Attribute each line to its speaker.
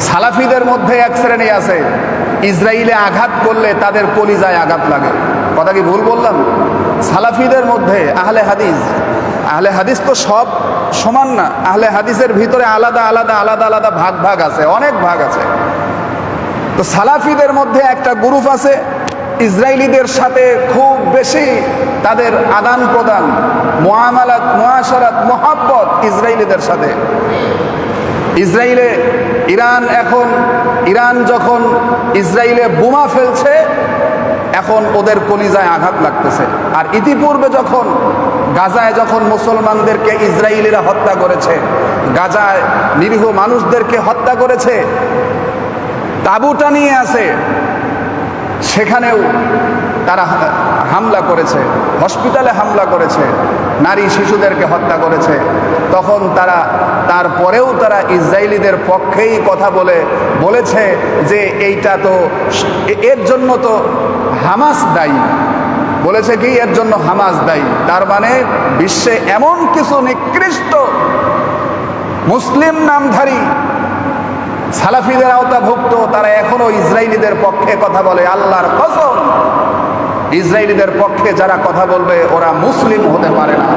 Speaker 1: সালাফিদের মধ্যে এক শ্রেণি আছে। ইসরায়েলে আঘাত করলে তাদের কলিজায় আঘাত লাগে। কথা কি ভুল বললাম? সালাফিদের মধ্যে আহলে হাদিস। আহলে হাদিস তো সব সমান না। আহলে হাদিসের ভিতরে আলাদা আলাদা আলাদা আলাদা ভাগ ভাগ আছে, অনেক ভাগ আছে। তো সালাফিদের মধ্যে একটা গ্রুপ আছে। ইসরায়েলিদের সাথে খুব বেশি তাদের আদান প্রদান মোয়ামালাত মোয়াশারাত মোহাব্বত ইসরায়েলিদের সাথে। ইসরায়েলে ইরান এখন, ইরান যখন ইসরায়েলে বোমা ফেলছে, এখন ওদের কলিজায় আঘাত লাগতেছে। আর ইতিপূর্বে যখন গাজায় যখন মুসলমানদেরকে ইসরায়েলিরা হত্যা করেছে, গাজায় নিরীহ মানুষদেরকে হত্যা করেছে, তাবুটা নিয়ে আছে সেখানেও তারা হামলা করেছে, হসপিটালে হামলা করেছে, নারী শিশুদেরকে হত্যা করেছে। তখন তারা, তারপরেও তারা ইসরায়েলিদের পক্ষেই কথা বলে, বলেছে যে এইটা তো এর জন্য তো হামাস দায়ী। বলেছে কি, এর জন্য হামাস দায়ী। তার মানে বিশ্বে এমন কিছু নিকৃষ্ট মুসলিম নামধারী সালাফিদের আওতাভুক্ত, তারা এখনও ইসরায়েলিদের পক্ষে কথা বলে, আল্লাহর কসম। ইসরায়েলিদের পক্ষে যারা কথা বলবে, ওরা মুসলিম হতে পারে না।